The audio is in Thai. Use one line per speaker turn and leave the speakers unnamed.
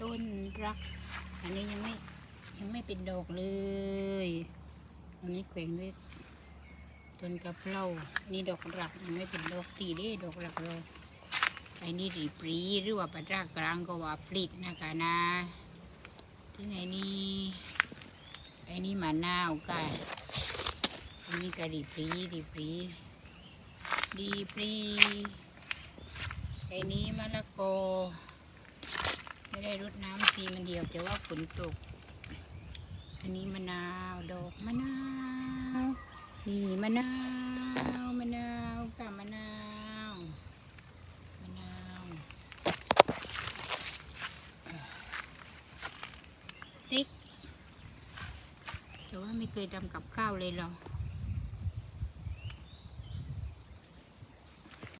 ต้นรัก อันนี้ยังไม่ยังไม่เป็นดอกเลย อันนี้แขวนไว้ต้นกระเพรานี่ดอกรักยังไม่เป็นดอกตีเด้ดอกรักเราไอ้นี่รีปรีหรือว่าปลารากกลางก็ว่าปลิกนะคะนะถึงไอ้นี่ไอ้นี่มะนาวกันอันนี้ก็รีปรีรีปรีรีปรีไอ้นี้มะละกอ ได้รดน้ำทีมันเดียวแต่ว่าฝนตก อันนี้มะนาวดอกมะนาวนี่มะนาวมะนาวกับมะนาวมะนาวพริกแต่ว่าไม่เคยทำกับข้าวเลยเรา